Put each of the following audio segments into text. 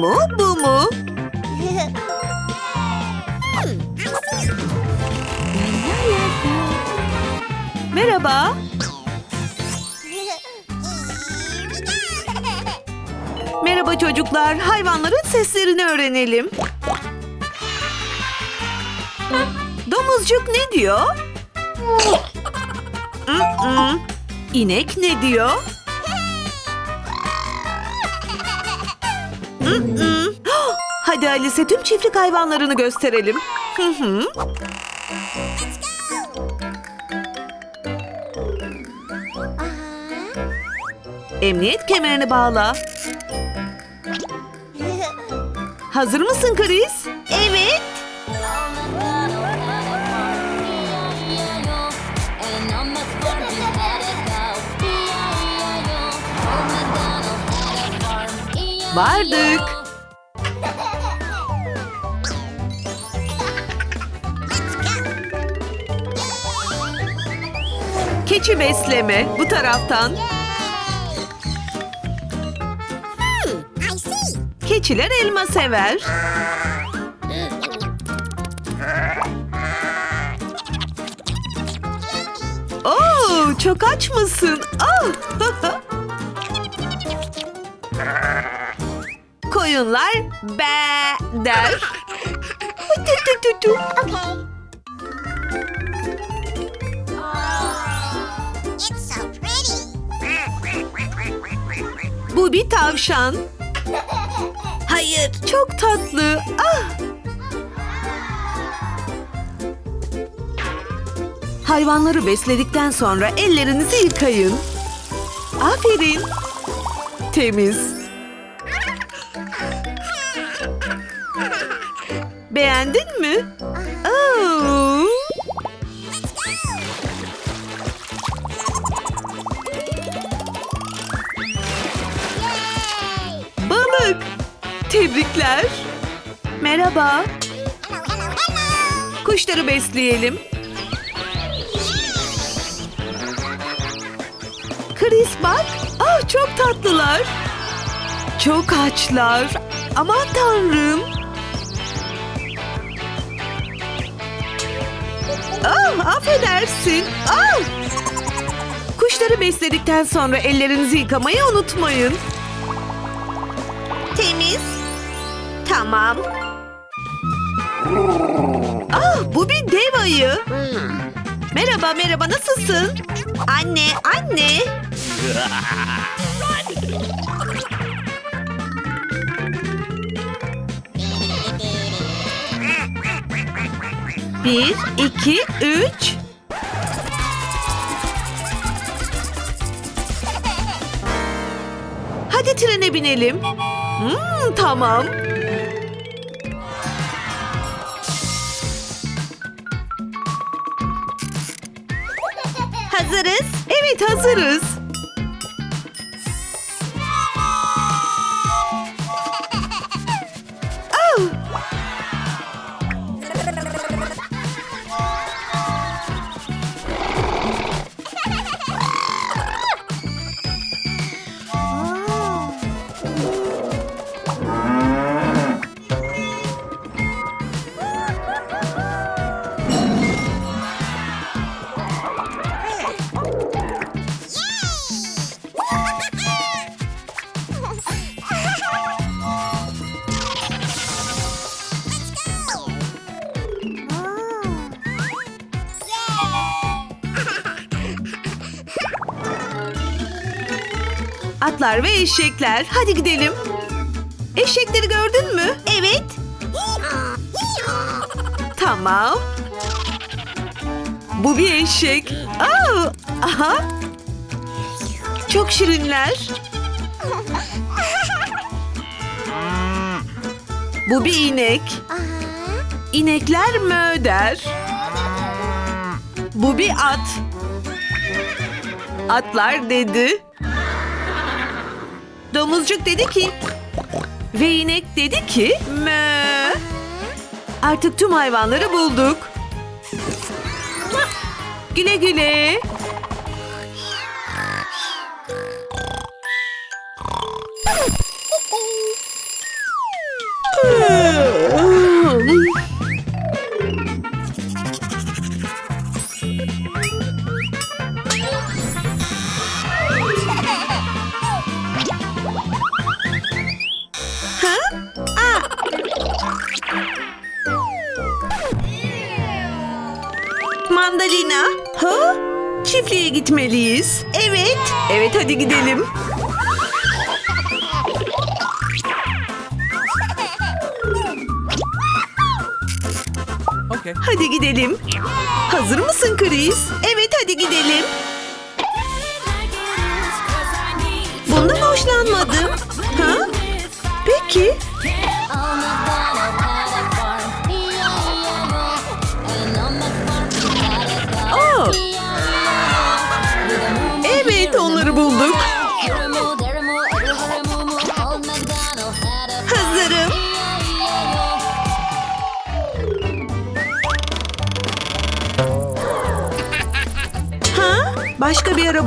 mu, bu mu? Merhaba. Merhaba çocuklar. Hayvanların seslerini öğrenelim. Domuzcuk ne diyor? İnek ne diyor? Hadi Alice tüm çiftlik hayvanlarını gösterelim. Hı hı. Emniyet kemerini bağla. Hazır mısın Chris? Evet. Vardık. Keçi besleme bu taraftan. Keçiler elma sever. Oo, çok aç mısın? Ah! Koyunlar be der. Bu bir tavşan. Hayır, çok tatlı. Ah! Hayvanları besledikten sonra ellerinizi yıkayın. Aferin. Temiz. Beğendin mi? Oo. Balık. Tebrikler. Merhaba. Kuşları besleyelim. Chris bak. Ah çok tatlılar. Çok açlar. Aman tanrım. Ah affedersin. Ah. Kuşları besledikten sonra ellerinizi yıkamayı unutmayın. Temiz. Tamam. Ah bu bir dev ayı. Merhaba merhaba nasılsın? Anne anne. Bir, iki, üç. Hadi trene binelim. Hmm, tamam. Hazırız. Evet hazırız. Atlar ve eşekler. Hadi gidelim. Eşekleri gördün mü? Evet. Tamam. Bu bir eşek. Aa, aha. Çok şirinler. Bu bir inek. İnekler mö der. Bu bir at. Atlar dedi. Domuzcuk dedi ki Ve inek dedi ki mö. Artık tüm hayvanları bulduk. Güle güle. Mandalina. Ha? Çiftliğe gitmeliyiz. Evet. Evet hadi gidelim. Okay. Hadi gidelim. Hazır mısın Chris? Evet hadi gidelim. Bundan hoşlanmadım. Ha? Peki.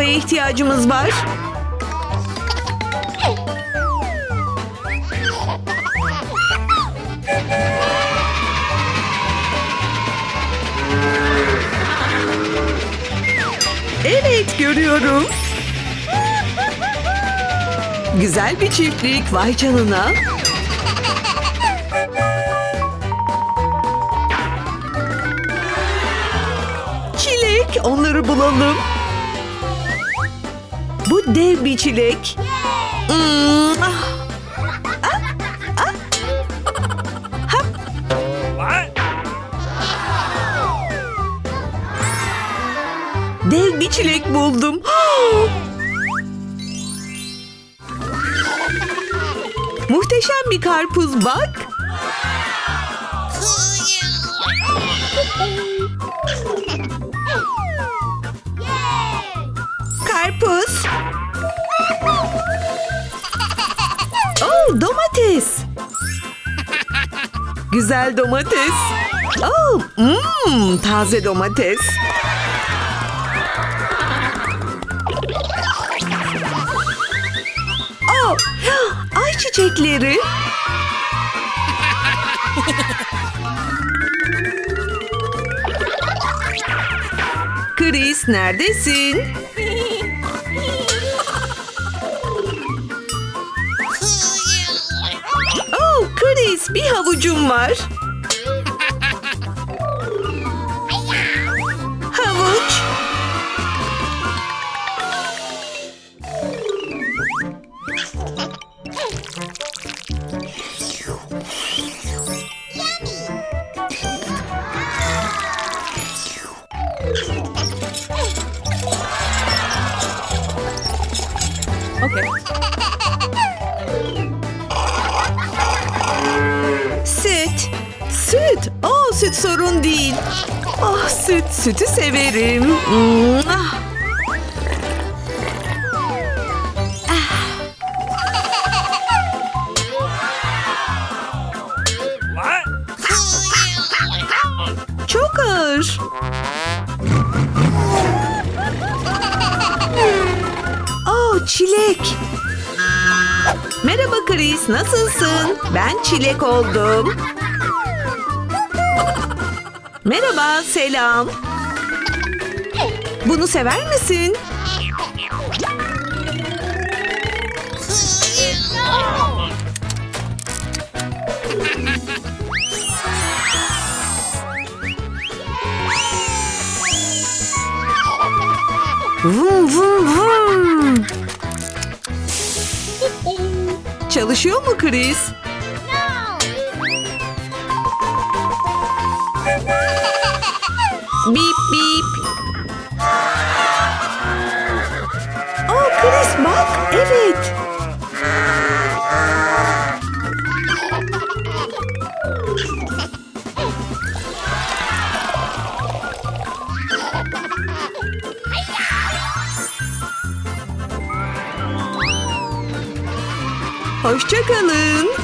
Arabaya ihtiyacımız var. Evet görüyorum. Güzel bir çiftlik vay canına. Çilek onları bulalım. Bu dev bir çilek. Hmm, ah. Ah, ah. Hap. Dev bir çilek buldum. Muhteşem bir karpuz bak. Karpuz. Oh, domates. Güzel domates. Oh, mmm, taze domates. Oh, ay çiçekleri. Chris neredesin? Bir havucum var. Havuç. Okay. Süt. Süt. Oh süt sorun değil. Oh süt. Sütü severim. Mwah. Çok ağır. Oh çilek. Merhaba Chris, nasılsın? Ben çilek oldum. Merhaba, selam. Bunu sever misin? Vum vum vum. Çalışıyor mu Chris? Bip bip. Oh Chris bak, evet. Hoşçakalın.